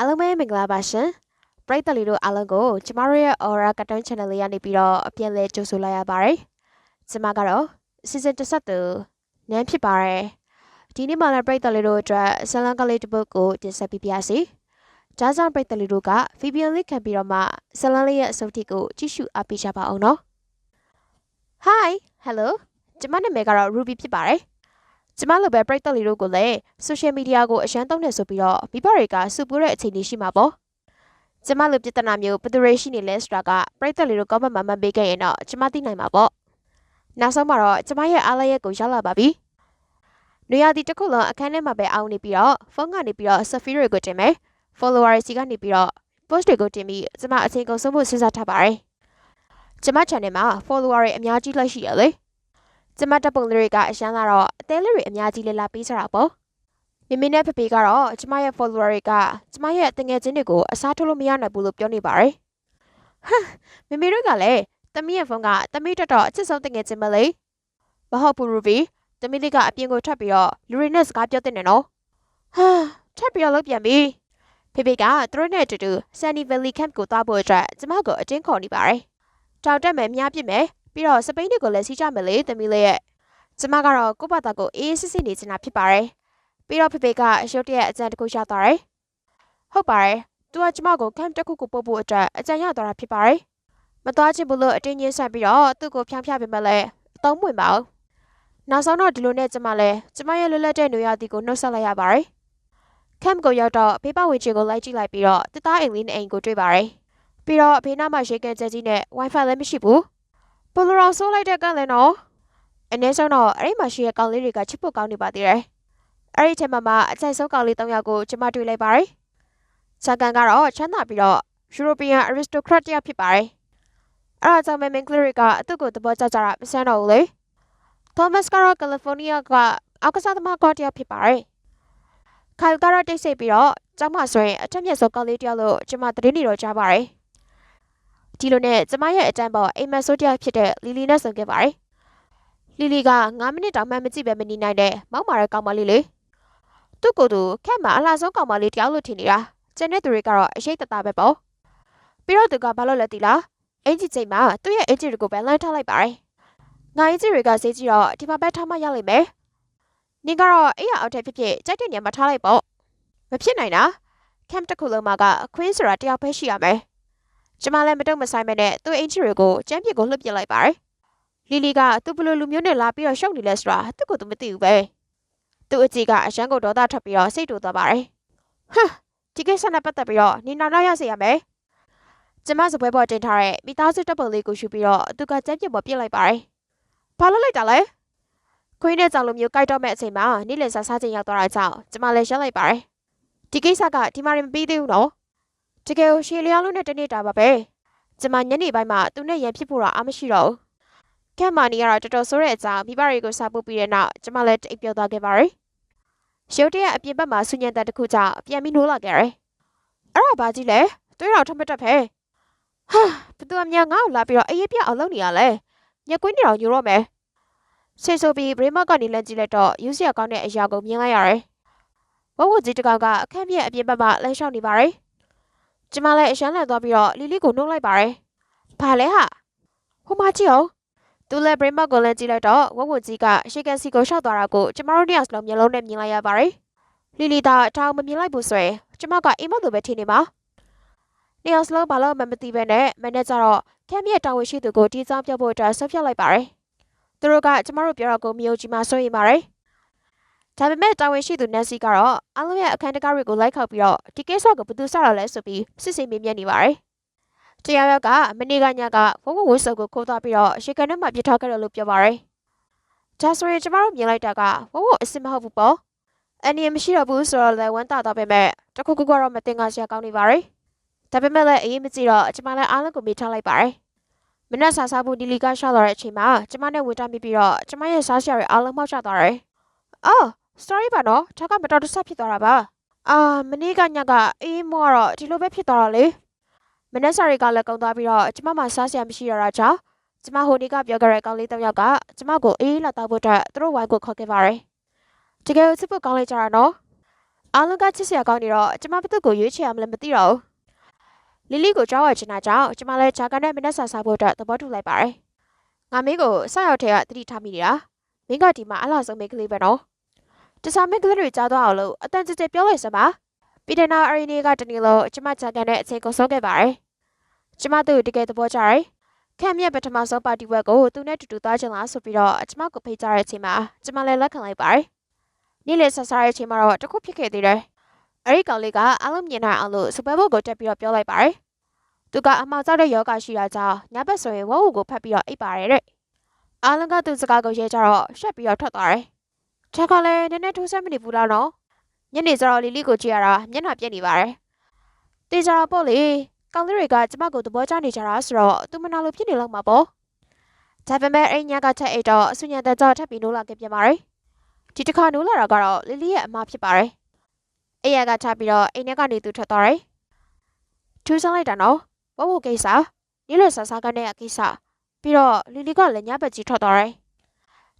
အားလုံးပဲမင်္ဂလာပါရှင်ပရိသတ်လေးတို့အားလုံးကိုကျမတို့ရဲ့ Aura Cartoon Channel လေးကနေပြီးတော့အပြန်လဲကြိုဆိုလိုက်ရပါတယ်ကျမကတော့ season တစ်ဆက်သူနန်းဖြစ်ပါတယ်ဒီနေ့မှလည်းပရိသတ်လေးတို့အတွက်ဇလန်ကလေးတစ်ပုဒ်ကိုတင်ဆက်ပေးပါစီဒါကြောင့်ပရိသတ်လေးတို့က Vivian လေးခံပြီးတော့မှဇလန်လေးရဲ့အစုပ်ထိကိုကြည့်ရှုအားပေးကြပါအောင်နော် Hi hello ကျမနာမည်ကတော့ Ruby ဖြစ်ပါတယ် ကျမလိုပဲပရိသတ်လေးတို့ကိုလည်း social media ကိုအရန်သုံးနေဆိုပြီးတော့မိဘတွေကစုပူတဲ့အခြေအနေရှိမှာပေါ့ကျမလိုပြဿနာမျိုးဘယ်သူတွေရှိနေလဲဆိုတာကပရိသတ်လေးတို့ comment မှာမှတ်ပေးခဲ့ရင်တော့ကျမသိနိုင်မှာပေါ့နောက်ဆုံးမှာတော့ကျမရဲ့အားလည်းရဲ့ကိုရောက်လာပါပြီနေရာဒီတစ်ခုလုံးအခန်းထဲမှာပဲအောင်းနေပြီးတော့ဖုန်းကနေပြီးတော့ selfie တွေကိုတင်မယ် follower တွေစီကနေပြီးတော့ post တွေကိုတင်ပြီးကျမအချိန်ကုန်ဆုံးဖို့စဉ်းစားထားပါတယ်ကျမ channel မှာ follower တွေအများကြီးလိုက်ရှိရလေ ကျမတပ်ပုံလေးတွေကအရှမ်းလာတော့အသေးလေးတွေအများကြီးလေးလာပေးကြတာပေါ့မိမိနဲ့ဖဖေကတော့ကျမရဲ့ follower တွေကကျမရဲ့တငယ်ချင်းတွေကိုအစားထိုးလို့မရနိုင်ဘူးလို့ပြောနေပါတယ်ဟမ်မိမိတို့ကလည်းတမီးရဲ့ဖုန်းကတမီးတက်တော့အချစ်ဆုံးတငယ်ချင်းမလေးမဟုတ်ဘူးရူဘီတမီးလေးကအပြင်ကိုထွက်ပြီးတော့လူတွေနဲ့စကားပြောတဲ့နော်ဟာထပ်ပြီးတော့လုပ်ပြန်ပြီဖေဖေကသူတို့နဲ့အတူတူ Sunny Valley Camp ကိုသွားဖို့အတွက်ကျမကိုအတင်းခေါ်နေပါတယ်တောက်တက်မယ်မြားပြစ်မယ် ပြီးတော့စပိန်တွေကိုလည်းစီးကြမယ်လေတမီးလေးရဲ့ကျမကတော့ကိုယ့်ဘာသာကိုအေးအေးဆေးဆေးနေချင်တာဖြစ်ပါတယ်ပြီးတော့ဖေဖေကအရှုပ်တရဲ့အကြံတစ်ခုရသွားတယ်ဟုတ်ပါတယ်သူကကျမကို camp တစ်ခုကိုပို့ဖို့အတွက်အကြံရသွားတာဖြစ်ပါတယ်မသွားချင်ဘူးလို့အတင်းညှင်းဆက်ပြီးတော့သူ့ကိုဖြောင်းဖြပေးမဲ့လဲအသုံးဝင်ပါဘူးနောက်ဆုံးတော့ဒီလိုနဲ့ကျမလည်းကျမရဲ့လွတ်လပ်တဲ့နေရာတီကိုနှုတ်ဆက်လိုက်ရပါတယ် camp ကိုရောက်တော့ဖေးပဝေချေကိုလိုက်ကြည့်လိုက်ပြီးတော့တစ်သားအိမ်လေးနဲ့အိမ်ကိုတွေ့ပါတယ်ပြီးတော့ဖေးနားမှာရေကန်ကျက်ကြီးနဲ့ wifi လည်းမရှိဘူး ပိုလိုရောဆိုးလိုက်တဲ့ကန့်လည်းနော်အနည်းဆုံးတော့အဲ့ဒီမှာရှိတဲ့ကောင်လေးတွေကချစ်ဖို့ကောင်းနေပါသေးတယ်အဲ့ဒီထဲမှာမှအကြိုက်ဆုံးကောင်လေး၃ယောက်ကိုကျမတွေ့လိုက်ပါတယ်ဇာကန်ကတော့ချမ်းသာပြီးတော့ European aristocrat တယောက်ဖြစ်ပါတယ်အဲ့ဒါကြောင့်မင်းကလေးတွေကအသူ့ကိုသဘောကျကြတာမဆန်းတော့ဘူးလေ Thomas ကတော့ California ကအောက်ကစားသမားကောတယောက်ဖြစ်ပါတယ်ခိုင်ကတော့တိတ်ဆိတ်ပြီးတော့ကျောင်းမှာဆိုရင်အထက်မြတ်ဆုံးကောင်းလေးတယောက်လို့ကျမသတင်းနေတော့ကြားပါတယ် ဒီလိုနဲ့ကျမရဲ့အတန်းပေါ်အိမ်မက်ဆိုးတယောက်ဖြစ်တဲ့လီလီနဲ့ဆုံခဲ့ပါတယ်လီလီက9မိနစ်တောင်မှမကြည့်ပဲမနေနိုင်တဲ့မောက်မာတဲ့ကောင်မလေးလေသူ့ကိုယ်သူခက်မှာအလားဆုံးကောင်မလေးတယောက်လို့ထင်နေတာကျန်တဲ့သူတွေကတော့အရှိတ်တသားပဲပေါ့ပြီးတော့သူကဘာလို့လဲတီလားအင်ဂျီချိန်မှာသူ့ရဲ့အင်ဂျီတွေကိုပဲလမ်းထားလိုက်ပါတယ်ငါအင်ဂျီတွေကစေးကြည့်တော့ဒီမှာပဲထားမှရလိမ့်မယ်နင်ကတော့အဲ့ရအောက်ထက်ဖြစ်ဖြစ်ကြိုက်တဲ့နေရာမှာထားလိုက်ပေါ့မဖြစ်နိုင်တာကမ်တစ်ခုလုံးမှာကအခွင်းဆိုတာတယောက်ပဲရှိရမယ် ကျမလည်းမတုံ့မဆိုင်ပဲနဲ့သူ့အင်ဂျီတွေကိုကျမ်းပြစ်ကိုလှုပ်ပစ်လိုက်ပါတယ်လီလီကသူ့ဘလိုလူမျိုးနဲ့လာပြီးတော့ရှုပ်နေလဲဆိုတာသူ့ကိုသူမသိဘူးပဲသူ့အကြီးကအရန်ကိုဒေါသထွက်ပြီးတော့စိတ်တူသွားပါတယ်ဟမ်ဒီကိစ္စနဲ့ပတ်သက်ပြီးတော့နေနောက်နောက်ရစေရမယ်ကျမစပွဲပေါ်တင်ထားတဲ့မိသားစုတပ်ပုံလေးကိုယူပြီးတော့သူကကျမ်းပြစ်ပေါ်ပြစ်လိုက်ပါတယ်ဘာလို့လိုက်တာလဲခွေးနဲ့ကြောင်လိုမျိုးကြိုက်တော့မဲ့အချိန်မှာနေလည်စားစားချင်းရောက်သွားတာကြောင့်ကျမလည်းရက်လိုက်ပါတယ်ဒီကိစ္စကဒီမှာရင်မပြီးသေးဘူးနော် တကယ်ရှေလျားလုံးနဲ့တနေ့တာပါပဲကျမညနေပိုင်းမှာသူနဲ့ရန်ဖြစ်ဖို့တော့အားမရှိတော့ဘူးကက်မာနီကတော့တော်တော်ဆိုးတဲ့အကြောင်းမိဘတွေကိုစာပို့ပြီးတဲ့နောက်ကျမလည်းတိတ်ပြောသွားခဲ့ပါတယ်ရုတ်တရက်အပြင်ဘက်မှာဆူညံတန်တစ်ခုကြောင့်ပြန်ပြီးနိုးလာခဲ့တယ်အဲ့ဒါဘာကြီးလဲတွေးတော့ထမတက်ဖဲဟာဘသူအမြငါ့ကိုလာပြီးတော့အေးပြအောင်လုပ်နေရလဲညကွင်းနေတော့ညိုတော့မယ်ဆေဆိုပြီးဘရိမကနေလန့်ကြည့်လိုက်တော့ယူစီရကောင်းတဲ့အရာကိုမြင်လိုက်ရတယ်ဝဝကြီးတကောင်ကအခန်းပြက်အပြင်ဘက်မှာလှမ်းလျှောက်နေပါတယ် ကျမလည်းအရှမ်းလန့်သွားပြီးတော့လီလီကိုနှုတ်လိုက်ပါတယ်ဘာလဲဟာဟိုမကြည့်အောင်သူလည်းဘရိမကိုလည်းကြည့်လိုက်တော့ဝဝကြီးကရှေကန်စီကိုရှောက်သွားတာကိုကျမတို့နှစ်ယောက်စလုံးမျက်လုံးနဲ့မြင်လိုက်ရပါတယ်လီလီတာအထောင်မမြင်လိုက်ဘူးဆိုရင်ကျမကအိမ်မသူပဲထင်နေမှာနှစ်ယောက်စလုံးဘာလို့မှမသိပဲနဲ့မနေ့ကျတော့ကမ်ရဲ့တာဝန်ရှိသူကိုတီးဆောင်ပြဖို့အတွက်ဆွဖြတ်လိုက်ပါတယ်သူတို့ကကျမတို့ပြောတော့ကိုမျိုးကြီးမှစိုးရိမ်ပါတယ် ဒါပေမဲ့တာဝန်ရှိသူနန်စီကတော့အားလုံးရဲ့အခန်းတကားတွေကိုလိုက်ခောက်ပြီးတော့ဒီကိစ္စကိုဘယ်သူစတော့လဲဆိုပြီးစစ်စစ်မေးမြန်းနေပါတယ်။တရားရောက်ကမနေ့ကညကဝဝဝဆုပ်ကိုခိုးသွားပြီးတော့ရေကန်ထဲမှာပြစ်ထားခဲ့တယ်လို့ပြောပါတယ်။ဒါဆိုရင်ကျမတို့မြင်လိုက်တာကဝဝအစ်စ်မဟုတ်ဘူးပေါ့။အန်ဒီမရှိတော့ဘူးဆိုတော့လည်းဝမ်းသာတော့ပဲမဲ့တခုခုကတော့မတင်ကစရာကောင်းနေပါတယ်။ဒါပေမဲ့လည်းအေးမကြည့်တော့ကျမလည်းအားလုံးကိုမေးထားလိုက်ပါတယ်။မနက်စာစားဖို့ဒီလီကရှောက်လာတဲ့အချိန်မှာကျမနဲ့ဝေတာမိပြီးတော့ကျမရဲ့စားစရာတွေအားလုံးမှောက်ချသွားတယ်။အော် sorry ပါနော်ဒါကမတော်တဆဖြစ်သွားတာပါအာမနေ့ကညကအေးမောတော့ဒီလိုပဲဖြစ်သွားတာလေမနေ့စာတွေကလည်းကုန်သွားပြီးတော့ကျမမှစားစရာမရှိတော့တာကြောင့်ကျမဟိုနေ့ကပြောကြတဲ့ကောင်လေးတစ်ယောက်ကကျမကိုအေးလာတော့ဖို့အတွက်သူတို့ဝိုင်းကိုခေါ်ခဲ့ပါတယ်တကယ်စစ်ဖို့ကောင်းလိုက်ကြတာနော်အားလုံးကချစ်စရာကောင်းနေတော့ကျမဘသူ့ကိုရွေးချယ်ရမလဲမသိတော့ဘူးလီလီကိုကြောက်ရချင်တာကြောင့်ကျမလည်းဂျာကန်နဲ့မနက်ဆာစားဖို့အတွက်သဘောတူလိုက်ပါတယ်ငါမင်းကိုဆက်ရောက်ထဲကတတိထားမိနေတာမင်းကဒီမှာအလားဆုံးမိန်းကလေးပဲနော် တခြားမိန်းကလေးတွေကြားသွားအောင်လို့အတန်ကြကြပြောလိုက်စမ်းပါပြီးတဲ့နောက်အရီနီကတနေ့လုံးကျမဂျာကန်နဲ့အချိန်ကုန်ဆုံးခဲ့ပါတယ်ကျမသူ့ကိုတကယ်သဘောကျတယ်ခန့်မြက်ပထမဆုံးပါတီဝက်ကိုသူနဲ့တူတူသွားချင်လားဆိုပြီးတော့ကျမကိုဖိတ်ကြားတဲ့အချိန်မှာကျမလည်းလက်ခံလိုက်ပါတယ်နေ့လည်ဆက်စားတဲ့အချိန်မှာတော့တခုဖြစ်ခဲ့သေးတယ်အဲ့ဒီကောင်လေးကအားလုံးမြင်နိုင်အောင်လို့စပွဲဘုတ်ကိုတက်ပြီးတော့ပြောလိုက်ပါတယ်သူကအမှောင်ကျတဲ့ယောဂရှိတာကြောင့်ညဘက်ဆိုရင်ဝဝကိုဖတ်ပြီးတော့အိပ်ပါတယ်တဲ့အားလုံးကသူစကားကိုရဲကြတော့ရှက်ပြီးတော့ထွက်သွားတယ် ချက်ကလည်းနည်းနည်းထိုးဆက်မနေဘူးလားနော်ညနေကျတော့လီလီကိုကြည့်ရတာမျက်နှာပြက်နေပါတယ်တေချာတော့ပေါ့လေကောင်လေးတွေကကျမကိုသဘောကျနေကြတာဆိုတော့သူမနာလို့ဖြစ်နေလောက်မှာပေါ့ဒါပေမဲ့အဲ့ညကချက်အိတ်တော့အဆူညံတဲ့ကြောက်ထပ်ပြီးနိုးလာခဲ့ပြန်ပါတယ်ဒီတစ်ခါနိုးလာတာကတော့လီလီရဲ့အမဖြစ်ပါတယ်အဲ့ရကချပြီးတော့အိမ်ထဲကနေသူထွက်သွားတယ်ထူးဆန်းလိုက်တာနော်ဘဘကိစ္စနီးလဆဆာကနေရကိစ္စပြီးတော့လီလီကလည်းညဘက်ကြီးထွက်သွားတယ်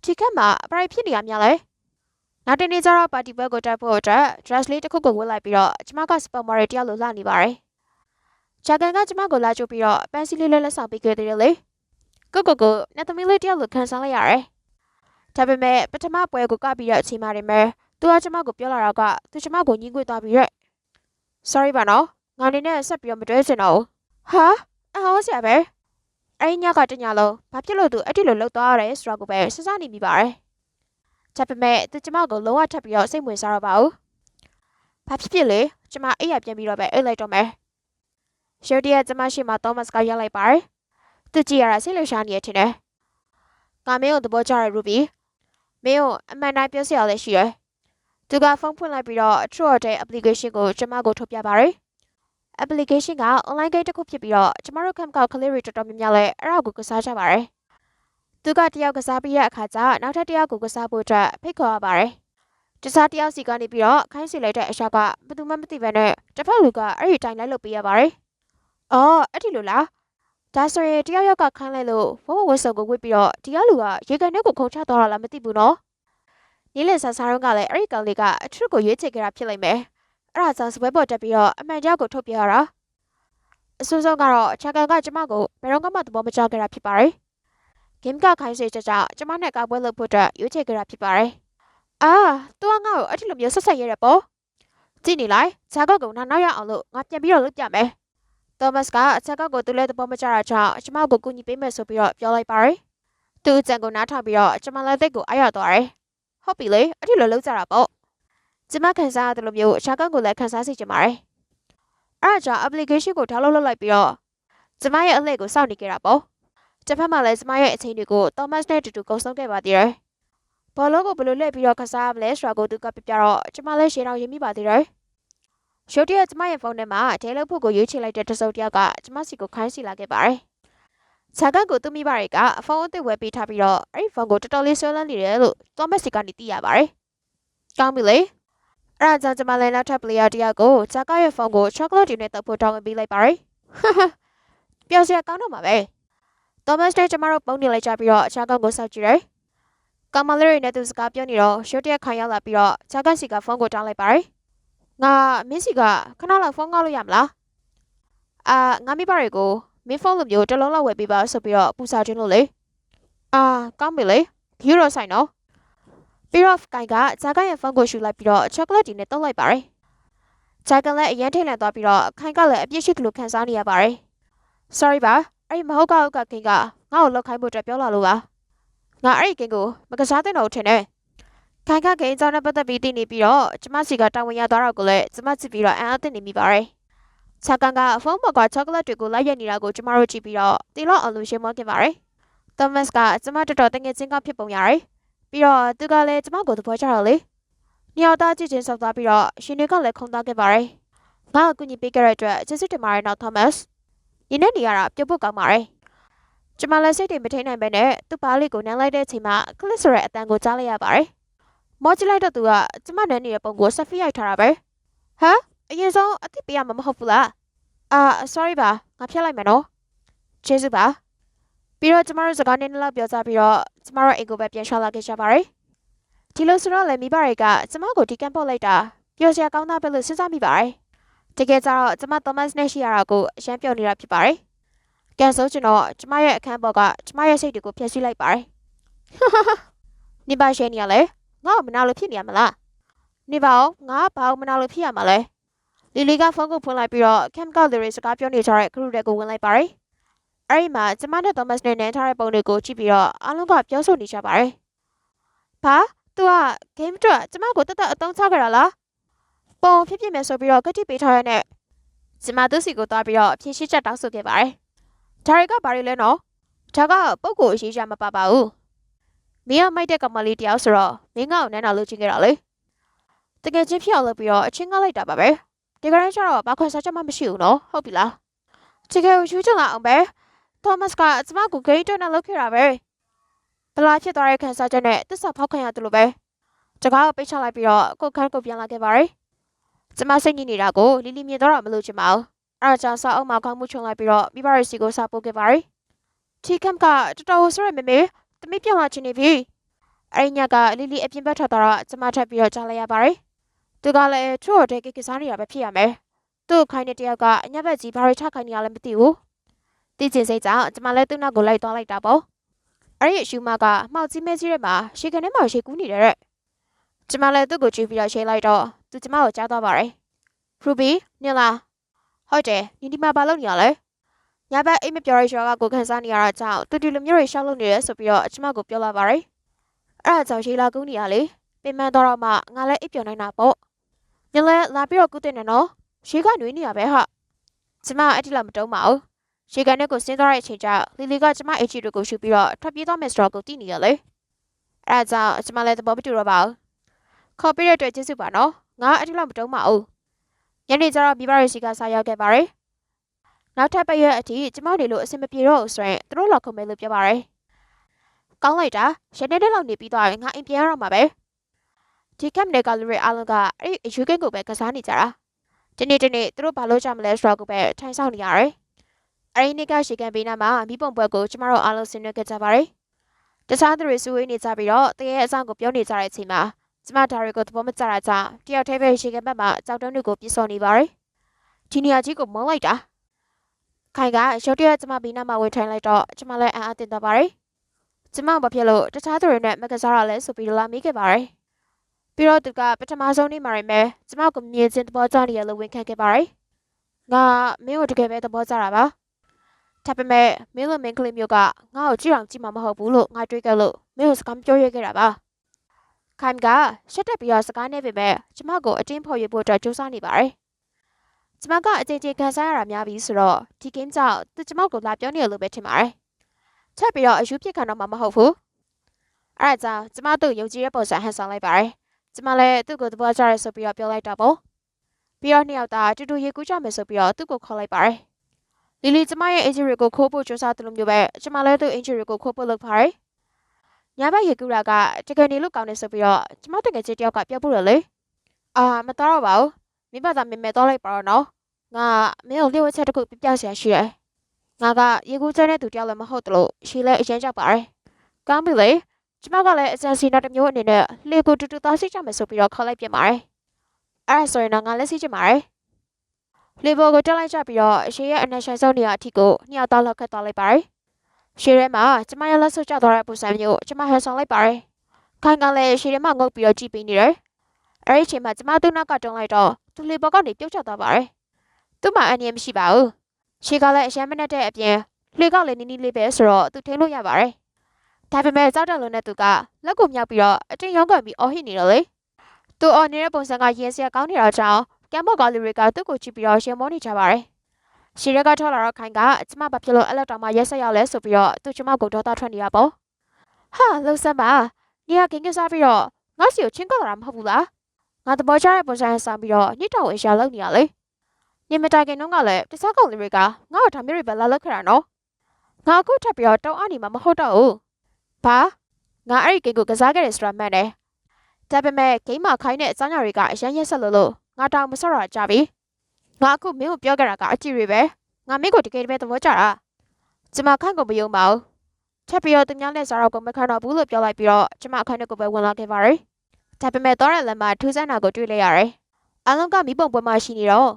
ဒီကက်မှာအပရိုက်ဖြစ်နေရများလဲ နောက်တနေ့ကျတော့ပါတီပွဲကိုတက်ဖို့အတွက် dress လေးတစ်ခုကိုဝတ်လိုက်ပြီးတော့ကျမကစပယ်မော်ရီတယောက်လိုလာနေပါတယ်ဂျာကန်ကကျမကိုလာကြိုးပြီးတော့ပန်းစီလေးလေးလက်ဆောင်ပေးခဲ့သေးတယ်လေကိုကိုကိုနှစ်သမီးလေးတယောက်လိုခံစားလိုက်ရတယ်ဒါပေမဲ့ပထမပွဲကိုကပြီးတဲ့အချိန်မှနေမယ်သူကကျမကိုပြောလာတာကသူကျမကိုညှင်းခွေသွားပြီးရက် sorry ပါနော်ငါနေနဲ့ဆက်ပြီးတော့မတွဲချင်တော့ဘူးဟာအဟောဆရာပဲအဲ့ညကတညလုံးဘာဖြစ်လို့သူအဲ့ဒီလိုလှုပ်သွားရတယ်ဆိုတော့ကိုပဲစဉ်းစားနေမိပါတယ် ဒါပေမဲ့သူကျမကိုလုံးဝထပ်ပြီးတော့စိတ်ဝင်စားတော့ပါဘူးဘာဖြစ်ဖြစ်လေကျမအိပ်ရပြန်ပြီးတော့ပဲအိတ်လိုက်တော့မယ်ရှယ်ဒီယာကျမရှိမှသောမတ်ကရောက်လိုက်ပါတယ်သူကြည့်ရတာစိတ်လှရှာနေရထင်တယ်ငါမင်းကိုသဘောကျရရူဘီမင်းကိုအမှန်တိုင်းပြောစရာလည်းရှိတယ်သူကဖုန်းဖွင့်လိုက်ပြီးတော့ True တဲ့ application ကိုကျမကိုထုတ်ပြပါတယ် application က online game တစ်ခုဖြစ်ပြီးတော့ကျမတို့ camp ကကလေးတွေတော်တော်များများလည်းအဲ့ဒါကိုကစားကြပါတယ်။ သူကတယောက်ကစားပြီးတဲ့အခါကျနောက်ထပ်တယောက်ကိုကစားဖို့အတွက်ဖိတ်ခေါ်ရပါတယ်။တခြားတယောက်စီကနေပြီးတော့ခိုင်းစီလိုက်တဲ့အရာကဘယ်သူမှမသိဘဲနဲ့တစ်ဖက်လူကအဲ့ဒီတိုင်းလိုက်လုပ်ပေးရပါတယ်။အော်အဲ့ဒီလိုလား။ဒါဆိုရင်တယောက်ယောက်ကခိုင်းလိုက်လို့ဝဝဝဆုံကိုဝစ်ပြီးတော့ဒီကလူကရေကန်ထဲကိုခုန်ချသွားတာလားမသိဘူးနော်။နီးလင်ဆာဆာရုံးကလည်းအဲ့ဒီကောင်လေးကအထရစ်ကိုရွေးချယ်ခဲ့တာဖြစ်လိမ့်မယ်။အဲ့ဒါကြောင့်စပွဲပေါ်တက်ပြီးတော့အမှန်တရားကိုထုတ်ပြရတာအဆိုးဆုံးကတော့ချာကန်ကကျမကိုဘယ်တော့မှသဘောမကျခဲ့တာဖြစ်ပါတယ် ဂိမ်းကခိုင်းစေချက်ကြောင့်ကျမနဲ့ကာပွဲလုပ်ဖို့အတွက်ရွေးချယ်ခဲ့တာဖြစ်ပါတယ်အာသူကငါ့ကိုအဲ့ဒီလိုမျိုးဆက်ဆက်ရတဲ့ပေါ့ကြည့်နေလိုက်ချာကောက်ကိုနောက်နောက်ရအောင်လို့ငါပြန်ပြီးတော့လုပ်ပြမယ်သောမတ်ကချာကောက်ကိုသူလည်းသဘောမကျတာကြောင့်ကျမကိုကူညီပေးမယ်ဆိုပြီးတော့ပြောလိုက်ပါတယ်သူအကြံကိုနားထောင်ပြီးတော့ကျမလည်းသိတ်ကိုအားရသွားတယ်ဟုတ်ပြီလေအဲ့ဒီလိုလုပ်ကြတာပေါ့ကျမခံစားရတယ်လို့မျိုးချာကောက်ကိုလည်းခံစားစေချင်ပါတယ်အဲ့ဒါကြောင့် application ကို download လုပ်လိုက်ပြီးတော့ကျမရဲ့အလှည့်ကိုစောင့်နေကြတာပေါ့ တစ်ဖက်မှာလည်းကျမရဲ့အချိန်တွေကို Thomas နဲ့တူတူကုန်ဆုံးခဲ့ပါသေးတယ်ဘောလုံးကိုဘယ်လိုလှည့်ပြီးတော့ခစားရမလဲဆိုတာကိုသူကပြပြတော့ကျမလည်းရှင်းအောင်ရေးမိပါသေးတယ်ရုတ်တရက်ကျမရဲ့ဖုန်းထဲမှာဒဲလုတ်ဖို့ကိုရွေးချယ်လိုက်တဲ့တစုံတယောက်ကကျမစီကိုခိုင်းစီလာခဲ့ပါတယ်။ဇာကန်ကိုသူမိဘတွေကအဖုန်းအသစ်ဝယ်ပေးထားပြီးတော့အဲ့ဒီဖုန်းကိုတော်တော်လေးဆွဲလန်းနေတယ်လို့သောမတ်စီကနေသိရပါတယ်။ကောင်းပြီလေ။အဲ့ဒါကြောင့်ကျမလည်းနောက်ထပ် player တယောက်ကိုဇာကန်ရဲ့ဖုန်းကို chocolate တွေနဲ့တောက်ဖို့တောင်းပေးလိုက်ပါတယ်။ပျော်စရာကောင်းတော့မှာပဲ။ သောမတ်နဲ့ကျမတို့ပုံနေလိုက်ကြပြီးတော့ဇာကန်ကိုစောက်ကြည့်တယ်။ကောင်မလေးတွေနဲ့သူစကားပြောနေတော့ရှုတ်ရက်ခိုင်ရောက်လာပြီးတော့ဇာကန်စီကဖုန်းကိုတောင်းလိုက်ပါတယ်။ငါမင်းစီကခဏလောက်ဖုန်းကောက်လို့ရမလားအာငါမိဘတွေကိုမင်းဖုန်းလိုမျိုးတစ်လုံးလောက်ဝယ်ပေးပါဆိုပြီးတော့ပူစာချင်းလို့လေအာကောင်းပြီလေခီးရောဆိုင်နော်ပြီးတော့ကိုင်ကဂျာကန်ရဲ့ဖုန်းကိုရှူလိုက်ပြီးတော့ချောကလက်တီနဲ့တုံးလိုက်ပါတယ်ဂျာကန်လည်းအရင်ထိတ်လန့်သွားပြီးတော့ခိုင်ကလည်းအပြစ်ရှိကလို့ခံစားနေရပါတယ် sorry ပါ အဲ့ဒီမဟုတ်ကဟုတ်ကခင်ကငါ့ကိုလောက်ခိုင်းဖို့အတွက်ပြောလာလို့ပါငါအဲ့ဒီကင်ကိုမကစားတဲ့တော့ထင်တယ်ခိုင်ခခိန်ကြောင့်နဲ့ပတ်သက်ပြီးသိနေပြီးတော့ကျမစီကတာဝန်ရသွားတော့ကိုလည်းကျမကြည့်ပြီးတော့အံ့အားသင့်နေမိပါတယ်။ချာကန်ကဖုန်းပေါ်ကချောကလက်တွေကိုလိုက်ရနေတာကိုကျမတို့ကြည့်ပြီးတော့တီလောက်အောင်လို့ရှင်းမခဲ့ပါတယ်။သောမတ်ကကျမတော်တော်တငယ်ချင်းကဖြစ်ပုံရတယ်။ပြီးတော့သူကလည်းကျမကိုသဘောကျတော့လေ။ညောင်သားကြည့်ချင်းဆောက်သွားပြီးတော့ရှင်တွေကလည်းခုံသွားခဲ့ပါတယ်။ငါ့ကိုကူညီပေးခဲ့တဲ့အတွက်ကျေးဇူးတင်ပါတယ်နော်သောမတ်။ ဒီနေ့နေရတာပြုတ်ဖို့ကောင်းပါတယ်။ကျမလည်းစိတ်တွေမထိန်နိုင်ပဲနဲ့သူ့ပါးလေးကိုနမ်းလိုက်တဲ့အချိန်မှာကလစ်ဆိုတဲ့အတန်ကိုကြားလိုက်ရပါတယ်။မောကြည့်လိုက်တော့သူကကျမနဲ့နေတဲ့ပုံကိုဆက်ဖိရိုက်ထားတာပဲဟမ်အရင်ဆုံးအသိပေးရမှာမဟုတ်ဘူးလားအာ sorry ပါငါဖျက်လိုက်မယ်နော်ကျေးဇူးပါပြီးတော့ကျမတို့စကားနည်းနည်းလောက်ပြောကြပြီးတော့ကျမတို့အိမ်ကိုပဲပြန်ရှောက်လာခဲ့ကြပါရယ်ဒီလိုဆိုတော့လည်းမိဘတွေကကျမကိုဒီကန့်ပို့လိုက်တာပျော်စရာကောင်းတာပဲလို့စဉ်းစားမိပါတယ် တကယ်ကြတော့ကျမသောမတ်နဲ့ရှိရတာကိုအရန်ပြောနေတာဖြစ်ပါတယ်ကန်ဆိုကျွန်တော်ကျမရဲ့အခန်းပေါ်ကကျမရဲ့စိတ်တွေကိုဖျက်ဆီးလိုက်ပါတယ်နေပါရှယ်နေရလဲငါ့ကိုမနာလို့ဖြစ်နေရမလားနေပါဦးငါဘာလို့မနာလို့ဖြစ်ရမှာလဲလီလီကဖုန်းကိုဖွင့်လိုက်ပြီးတော့ကမ်ကောက်တွေစကားပြောနေကြတဲ့ခရုတွေကိုဝင်လိုက်ပါတယ်အဲ့ဒီမှာကျမနဲ့သောမတ်နဲ့နန်းထားတဲ့ပုံတွေကိုကြည့်ပြီးတော့အားလုံးကပြောဆိုနေကြပါတယ်ဘာ तू က game အတွက်ကျမကိုတက်တက်အသုံးချကြတာလား ပုံဖြစ်ဖြစ်မယ်ဆိုပြီးတော့ကတိပေးထားရတဲ့ကျမသူစီကိုသွားပြီးတော့ဖြည့်ရှိချက်တောင်းဆိုခဲ့ပါတယ်ဒါတွေကဘာတွေလဲနော်ဒါကပုံကိုအရေးကြမပါပါဘူးမင်းကမိုက်တဲ့ကမလေးတယောက်ဆိုတော့မင်းကကိုနန်းတော်လုပ်ချင်ခဲ့တာလေတကယ်ချင်းဖြစ်အောင်လုပ်ပြီးတော့အချင်းကလိုက်တာပါပဲဒီကနေ့ကျတော့ဘာခွင့်စားချက်မှမရှိဘူးနော်ဟုတ်ပြီလားတကယ်ကိုယူချင်လာအောင်ပဲသောမတ်ကကျမကိုဂိမ်းတော့လုပ်ခဲ့တာပဲဘလာဖြစ်သွားတဲ့ခံစားချက်နဲ့တစ္ဆာဖောက်ခံရတယ်လို့ပဲတကားကိုပိတ်ချလိုက်ပြီးတော့ကိုခန်းကိုပြန်လာခဲ့ပါတယ် ကျမစိတ်ညစ်နေတာကိုလီလီမြင်တော့မလို့ချင်ပါဘူးအဲ့ဒါကြောင့်စာအုပ်မှာခေါင်းမှုချုံလိုက်ပြီးတော့မိဘရဲ့စီကိုစာပို့ခဲ့ပါတယ်တီကမ်ကတော်တော်ဆိုရမေမေတမိပြန်လာချင်နေပြီအဲ့ဒီညကလီလီအပြင်ဘက်ထွက်သွားတော့ကျမထပ်ပြီးတော့ကြားလိုက်ရပါတယ်သူကလည်းသူ့ကိုတဲကိကစားနေတာပဲဖြစ်ရမယ်သူ့ခိုင်းတဲ့တယောက်ကအညဘက်ကြီးဘာတွေချခိုင်းနေရလဲမသိဘူးတည်ကျင်စိတ်ကြောင့်ကျမလည်းသူ့နောက်ကိုလိုက်သွားလိုက်တာပေါ့အဲ့ဒီအရှူမကမှောက်ကြီးမဲကြီးရဲ့မှာရှေကနေမှာရှေကူးနေတယ်တဲ့ကျမလည်းသူ့ကိုကြည့်ပြီးတော့ရှေးလိုက်တော့ သူကျမကိုကြားသွားပါတယ်ရူဘီနင်လားဟုတ်တယ်ညီဒီမှာဘာလုပ်နေရလဲညဘက်အိမ်မပြောရရှောကကိုခန်းစားနေရတာကြောင့်တူတူလိုမျိုးတွေရှောက်လုပ်နေရဲဆိုပြီးတော့ကျမကိုပြောလာပါတယ်အဲ့ဒါကြောင့်ရှေးလာကူးနေရလေပင်မတော့တော့မှငါလည်းအိပ်ပျော်နိုင်တာပေါ့နင်လည်းလာပြီးတော့ကူးတင်နေနော်ရှေးကနွေးနေရပဲဟာကျမအဲ့ဒီလောက်မတုံးပါဘူးရှေကန်နဲ့ကိုဆင်းသွားတဲ့အချိန်ကျလီလီကကျမအချီတို့ကိုရှူပြီးတော့ထွက်ပြေးသွားမယ်ဆိုတော့ကိုသိနေရလေအဲ့ဒါကြောင့်ကျမလည်းသဘောမတူတော့ပါဘူးခေါ်ပြတဲ့အတွက်ကျေးဇူးပါနော် ငါအဲ့ဒီလောက်မတုံးပါဘူးညနေကျတော့မိဘရဲ့စီကစားရောက်ခဲ့ပါတယ်နောက်ထပ်ပတ်ရက်အထိကျမတို့လိုအဆင်မပြေတော့ဘူးဆိုရင်သူတို့လောက်ခုံမဲလို့ပြောပါတယ်ကောင်းလိုက်တာရနေတဲ့လောက်နေပြီးသွားရင်ငါအိမ်ပြန်ရတော့မှာပဲဒီကမ်နဲ့ကလူတွေအားလုံးကအဲ့ဒီအယူကင်းကိုပဲကစားနေကြတာဒီနေ့ဒီနေ့သူတို့ဘာလို့ကြမလဲဆိုတော့ကိုပဲထိုင်ဆောင်နေရတယ်အရင်နေ့ကရှေကန်ပေးနာမှာမိပုံပွဲကိုကျမတို့အားလုံးဆင်နွှဲခဲ့ကြပါတယ်တခြားသူတွေစုဝေးနေကြပြီးတော့တကယ်အဆောင်ကိုပြောနေကြတဲ့အချိန်မှာ ကျမဒါတွေကိုသဘောမကျတာကြောင့်တယောက်တည်းပဲရှေကန်ဘက်မှာကြောက်တုံးတွေကိုပြစ်စော်နေပါတယ်ဒီနေရာကြီးကိုမုန်းလိုက်တာခိုင်ကရုတ်တရက်ကျမဘေးနားမှာဝင်ထိုင်လိုက်တော့ကျမလည်းအံ့အားသင့်သွားပါတယ်ကျမဘာဖြစ်လို့တခြားသူတွေနဲ့မကစားရလဲဆိုပြီးလာမိခဲ့ပါတယ်ပြီးတော့သူကပထမဆုံးနေ့မှာရမယ်ကျမကိုမြင်ချင်းသဘောကျနေရလို့ဝန်ခံခဲ့ပါတယ်ငါမင်းကိုတကယ်ပဲသဘောကျတာပါဒါပေမဲ့မင်းလိုမင်းကလေးမျိုးကငါ့ကိုကြည့်အောင်ကြည့်မှာမဟုတ်ဘူးလို့ငါတွေးခဲ့လို့မင်းကိုစကားပြောရခဲ့တာပါ ခိုင်ကရှက်တက်ပြီးတော့စကားနဲ့ပေမဲ့ကျမကိုအတင်းဖော်ရဖို့အတွက်ကြိုးစားနေပါတယ်ကျမကအကြိမ်ကြိမ်ခံစားရတာများပြီဆိုတော့ဒီကင်းကြောင့်သူကျမကိုလာပြောနေရလို့ပဲထင်ပါတယ်ချက်ပြီးတော့အယူပြစ်ခံတော့မှမဟုတ်ဘူးအဲ့ဒါကြောင့်ကျမတို့ယုံကြည်တဲ့ပုံစံဟန်ဆောင်လိုက်ပါတယ်ကျမလည်းသူ့ကိုသဘောကျရဲဆိုပြီးတော့ပြောလိုက်တာပေါ့ပြီးတော့နှစ်ယောက်သားတူတူရေကူးကြမယ်ဆိုပြီးတော့သူ့ကိုခေါ်လိုက်ပါတယ်လီလီကျမရဲ့အင်ဂျီတွေကိုခိုးဖို့ကြိုးစားတယ်လို့မျိုးပဲကျမလည်းသူ့အင်ဂျီတွေကိုခိုးဖို့လုပ်ပါတယ် ညဘက်ရေကူးတာကတကယ်နေလို့ကောင်းနေဆိုပြီးတော့ကျမတကယ်ချင်းတယောက်ကပြောဖို့ရလေအာမတော်တော့ပါဘူးမိဘသားမင်မဲတော့လိုက်ပါတော့နော်ငါမင်းကိုလျှို့ဝှက်ချက်တစ်ခုပြပြဆရာရှိတယ်ငါကရေကူးကျတဲ့သူတယောက်လည်းမဟုတ်တလို့ရှီလဲအရင်ကြောက်ပါတယ်ကောင်းပြီလေကျမကလည်းအစံစီနောက်တစ်မျိုးအနေနဲ့လေကိုတူတူသားစိတ်ကြမယ်ဆိုပြီးတော့ခေါ်လိုက်ပြန်ပါတယ်အဲ့ဒါဆိုရင်တော့ငါလက်စီချင်ပါတယ်လေဘောကိုတက်လိုက်ကြပြီးတော့ရှေရဲ့အနက်ဆိုင်ဆုံးနေရာအထိကိုညှောက်တော့လောက်ခတ်သွားလိုက်ပါတယ် ရှေထဲမှာကျမရဲ့လက်ဆုပ်ကျသွားတဲ့ပုံစံမျိုးကျမဟန်ဆောင်လိုက်ပါတယ်ခိုင်ကလည်းရှေထဲမှာငုတ်ပြီးတော့ကြည့်ပေးနေတယ်အဲ့ဒီအချိန်မှာကျမသူ့နောက်ကတုံးလိုက်တော့သူလေဘောကနေပြုတ်ကျသွားပါတယ်သူ့မှာအန်ရမရှိပါဘူးရှေကလည်းအရှမ်းမနဲ့တဲ့အပြင်လေကလည်းနီးနီးလေးပဲဆိုတော့သူထိန်းလို့ရပါတယ်ဒါပေမဲ့ကြောက်တယ်လို့နဲ့သူကလက်ကိုမြောက်ပြီးတော့အတင်းရောင်းကန်ပြီးအော်ဟစ်နေတော့လေသူအော်နေတဲ့ပုံစံကရင်စရာကောင်းနေတာကြောင့်ကမ်ဘော့ကလူတွေကသူ့ကိုကြည့်ပြီးတော့ရှင်မောနေကြပါတယ် ရှီရက်ကထောက်လာတော့ခိုင်ကကျမဘာဖြစ်လို့အဲ့လောက်တောင်မှရက်ဆက်ရောက်လဲဆိုပြီးတော့သူကျမကိုဒေါသထွက်နေတာပေါ့ဟာလှုပ်ဆမ်းပါနေရကင်းကစားပြီးတော့ငါစီကိုချင်းကောက်လာတာမဟုတ်ဘူးလားငါသဘောကျတဲ့ပုံစံဆောင်ပြီးတော့ညစ်တော်အရာလုပ်နေရလေညမတိုင်ခင်တုန်းကလည်းတခြားကောင်တွေကငါ့ကိုဒါမျိုးတွေပဲလာလုပ်ခတာနော်ငါအခုထပ်ပြီးတော့တောင်းအနေမှာမဟုတ်တော့ဘူးဘာငါအဲ့ဒီဂိမ်းကိုကစားခဲ့တယ်ဆိုတာမှန်တယ်ဒါပေမဲ့ဂိမ်းမှာခိုင်းတဲ့အစမ်းညာတွေကအရန်ရက်ဆက်လို့လို့ငါတောင်းမဆော့ရကြပြီ ငါအခုမင်းကိုပြောကြတာကအကြည့်တွေပဲငါမင်းကိုတကယ်တည်းသဘောကျတာကျမခန့်ကိုမယုံပါဘူးထပ်ပြီးတော့သူများနဲ့စားတော့ကိုမခံတော့ဘူးလို့ပြောလိုက်ပြီးတော့ကျမအခန်းထဲကိုပဲဝင်လာခဲ့ပါတယ်ဒါပေမဲ့တော့ရလမ်းမှာထူးဆန်းတာကိုတွေ့လိုက်ရတယ်အားလုံးကမိပုံပွဲမှာရှိနေတော့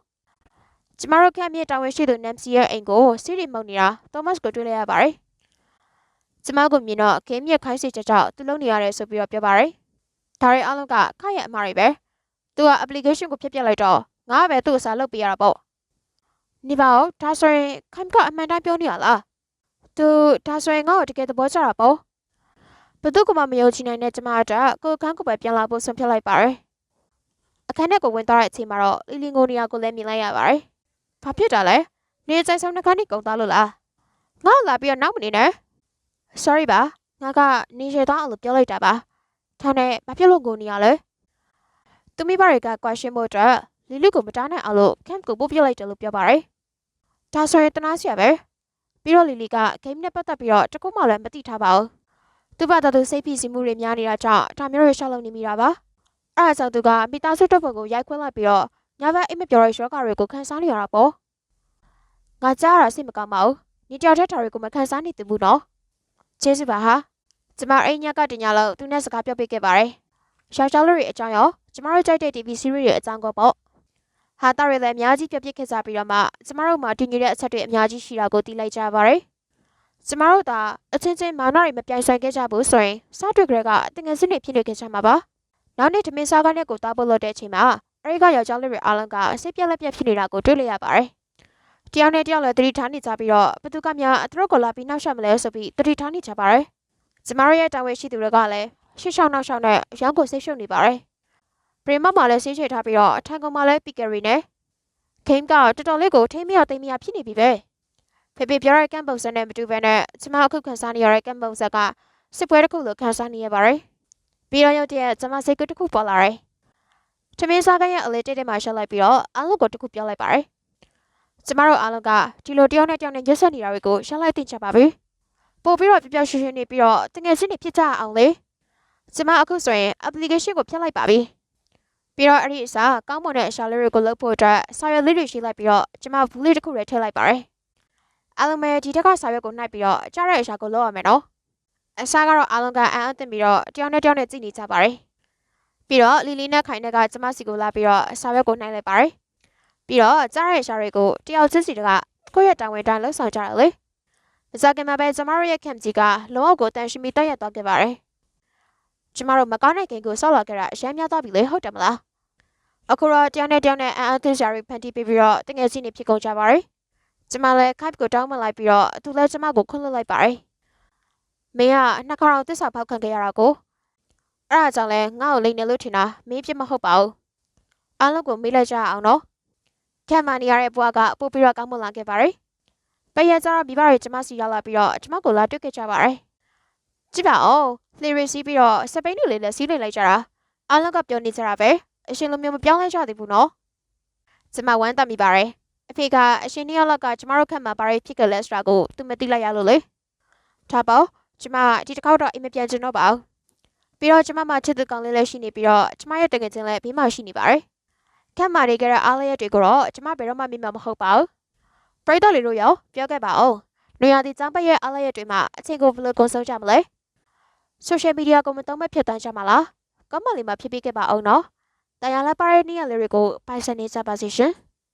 ကျမတို့ခန့်မြေတာဝန်ရှိသူနမ်စီရဲ့အိမ်ကိုစီရီမုံနေတာသောမတ်ကိုတွေ့လိုက်ရပါတယ်ကျမကိုမြင်တော့ခေမြက်ခိုင်းစီချက်ကြောင့်သူလုံးနေရတယ်ဆိုပြီးတော့ပြောပါတယ်ဒါရီအားလုံးကခရဲ့အမှားတွေပဲသူက application ကိုဖျက်ပြလိုက်တော့ ငါကပဲသူ့အစားလုပ်ပေးရတာပေါ့နေပါဦးဒါဆိုရင်ခိုင်ကအမှန်တိုင်းပြောနေရလားသူဒါဆိုရင်ငါ့ကိုတကယ်သဘောကျတာပေါ့ဘယ်သူကမှမယုံကြည်နိုင်တဲ့ကျမအတွက်ကိုယ်ခန်းကိုပဲပြန်လာဖို့ဆုံးဖြတ်လိုက်ပါတယ်အခန်းထဲကိုဝင်သွားတဲ့အချိန်မှာတော့လီလီငိုနေရကိုလည်းမြင်လိုက်ရပါတယ်ဘာဖြစ်တာလဲနေကြိုင်ဆောင်နှခမ်းနေကုန်သွားလို့လားငါ့ကိုလာပြီးတော့နောက်မနေနဲ့ sorry ပါငါကနေရသားအောင်လို့ပြောလိုက်တာပါဒါနဲ့ဘာဖြစ်လို့ငိုနေရလဲသူမိဘတွေက question ဖို့အတွက် လီလူကိုမတားနိုင်အောင်လို့ camp ကိုပို့ပြလိုက်တယ်လို့ပြောပါတယ်ဒါဆိုရင်တနာစရာပဲပြီးတော့လီလီက game နဲ့ပတ်သက်ပြီးတော့တခုမှလည်းမသိထားပါဘူးသူ့ဘာသာသူစိတ်ဖိစီးမှုတွေများနေတာကြောင့်ဒါမျိုးတွေရှောက်လုပ်နေမိတာပါအဲ့ဒါကြောင့်သူကမိသားစုတပ်ဖွဲ့ကိုရိုက်ခွင်းလိုက်ပြီးတော့ညဘက်အိမ်မပြောတဲ့ယောဂတွေကိုခန်းစားနေရတာပေါ့ငါကြားရတာစိတ်မကောင်းပါဘူးနေတယောက်တည်းဒါတွေကိုမခန်းစားနေသဘူးနော်ကျေးဇူးပါဟာကျမအိမ်ညက်ကတညလောက်သူနဲ့စကားပြောပြခဲ့ပါတယ်။ယောက်ျားလေးတွေအကြောင်းရောကျမတို့ကြိုက်တဲ့ TV series တွေအကြောင်းကောပေါ့။ ဟာတာတွေလည်းအများကြီးပြောပြခဲ့ကြပြီးတော့မှကျမတို့မှာတည်ငြိမ်တဲ့အချက်တွေအများကြီးရှိတာကိုသိလိုက်ကြပါတယ်။ကျမတို့သာအချင်းချင်းမာနတွေမပြိုင်ဆိုင်ခဲ့ကြဘူးဆိုရင်စားတွေ့ကြတဲ့ကတငယ်ချင်းတွေဖြစ်နေခဲ့ကြမှာပါ။နောက်နေ့ထမင်းစားကနဲ့ကိုတောက်ဖို့လုပ်တဲ့အချိန်မှာအဲဒီကယောက်ျားလေးတွေအားလုံးကစိတ်ပြက်လက်ပြက်ဖြစ်နေတာကိုတွေ့လိုက်ရပါတယ်။တယောက်နဲ့တယောက်လည်းသတိထားနေကြပြီးတော့ဘသူကများအသူတို့ကိုလာပြီးနောက်ဆက်မလဲဆိုပြီးသတိထားနေကြပါတယ်။ကျမတို့ရဲ့တာဝန်ရှိသူတွေကလည်းရှေ့ရှောင်းနောက်ရှောင်းနဲ့ရောင်းကိုစိတ်ရှုပ်နေပါတယ်။ ပရိမတ်မှာလည်းဆေးချထားပြီးတော့အထံကောင်မှာလည်းပီကရီနဲ့ဂိမ်းကတော်တော်လေးကိုထိမ့်မရသိမ့်မရဖြစ်နေပြီပဲ။ဖေဖေပြောတဲ့ကမ်ပုံစံနဲ့မတူဘဲနဲ့ကျမအခုခန်းစားနေရတဲ့ကမ်ပုံစံကစစ်ပွဲတစ်ခုလိုခန်းစားနေရပါတယ်။ပြီးတော့ရုတ်တရက်ကျမစိတ်ကူးတစ်ခုပေါ်လာတယ်။ထမင်းစားကရဲ့အလေးတိတ်တိတ်မှရှောက်လိုက်ပြီးတော့အားလုံးကိုတစ်ခုပြောလိုက်ပါတယ်။ကျမတို့အားလုံးကဒီလိုတယောက်နဲ့တယောက်နဲ့ရက်ဆက်နေတာတွေကိုရှောက်လိုက်သိချပါပြီ။ပို့ပြီးတော့ပျော်ပျော်ရွှင်ရွှင်နေပြီးတော့တကယ်ချင်းနေဖြစ်ကြအောင်လေ။ကျမအခုဆိုရင် application ကိုဖျက်လိုက်ပါပြီ။ ပြီးတော့အဲ့ဒီအစားကောင်းမွန်တဲ့အရှာလေးတွေကိုလုပ်ဖို့အတွက်စာရွက်လေးတွေရှိလိုက်ပြီးတော့ကျမဘူးလေးတစ်ခုလည်းထည့်လိုက်ပါတယ်။အားလုံးပဲဒီတက်ကစာရွက်ကိုနှိုက်ပြီးတော့ကြားတဲ့အရှာကိုလုပ်ရမယ်နော်။အစားကတော့အားလုံးကအံ့အသင့်ပြီးတော့တယောက်နဲ့တယောက်နဲ့ကြည့်နေကြပါတယ်။ပြီးတော့လီလီနဲ့ခိုင်နဲ့ကကျမစီကိုလာပြီးတော့စာရွက်ကိုနှိုက်လိုက်ပါတယ်။ပြီးတော့ကြားတဲ့အရှာတွေကိုတယောက်ချင်းစီတကကိုယ့်ရဲ့တာဝန်တိုင်းလှုပ်ဆောင်ကြတယ်လေ။ဇာကင်မှာပဲကျမတို့ရဲ့ကမ်ကြီးကလုံးဝကိုတန်ရှင်းပြီးတက်ရက်သွားခဲ့ပါတယ်။ကျမတို့မကောင်းတဲ့ဂိမ်းကိုဆောက်လာခဲ့တာအရှမ်းများသွားပြီလေဟုတ်တယ်မလား။ အခုတော့တယောက်နဲ့တယောက်နဲ့အန်အန်သင်းရှာတွေဖန်တီးပြီးပြီးတော့တငယ်ချင်းတွေဖြစ်ကုန်ကြပါတယ်။ကျမလည်း Skype ကိုတောင်းပန်လိုက်ပြီးတော့သူလည်းကျမကိုခွင့်လွှတ်လိုက်ပါတယ်။မင်းကနှစ်ခါတော့တစ္ဆာဖောက်ခံခဲ့ရတာကိုအဲ့ဒါကြောင့်လဲငါ့ကိုလိန်နေလို့ထင်တာမင်းပြစ်မဟုတ်ပါဘူး။အားလုံးကိုမေးလိုက်ကြအောင်နော်။ခံမနေရတဲ့ဘွားကပို့ပြီးတော့ကောင်းမွန်လာခဲ့ပါတယ်။ပရကျတော့မိဘတွေကျမစီရောက်လာပြီးတော့ကျမကိုလာတွေ့ခဲ့ကြပါတယ်။ကြည့်ပါဦးလေရီစီးပြီးတော့စပိန်တွေလေးလည်းစီးနေလိုက်ကြတာအားလုံးကပြောနေကြတာပဲ အရှင်လိုမျိုးမပြောင်းလဲကြသေးဘူးနော်။ကျမဝမ်းသာမိပါတယ်။အဖေကအရှင်နှစ်ယောက်လောက်ကကျမတို့ခက်မှာဘာတွေဖြစ်ကြလဲဆိုတာကိုသူမသိလိုက်ရလို့လေ။ဒါပေါ့ကျမဒီတစ်ခေါက်တော့အိမ်မပြန်ချင်တော့ပါဘူး။ပြီးတော့ကျမမှချစ်သူကောင်းလေးလည်းရှိနေပြီးတော့ကျမရဲ့တကယ်ချင်းလည်းဘေးမှာရှိနေပါတယ်။ခက်မှာတွေကြတဲ့အားလျက်တွေကိုတော့ကျမဘယ်တော့မှမြင်မှာမဟုတ်ပါဘူး။ပရိသတ်လေးတို့ရောပြောခဲ့ပါဦး။နေရာဒီចောင်းပတ်ရဲ့အားလျက်တွေမှာအချိန်ကိုဘယ်လိုကုန်ဆုံးကြမလဲ။ social media ကိုမသုံးမဖြစ်တန်းကြမှာလား။ကောမန့်လေးမှာဖြစ်ပြီးခဲ့ပါအောင်နော်။ တရားလည်းပါတဲ့နေရာလေးတွေကိုပိုင်ဆိုင်နေကြပါစေရှင်။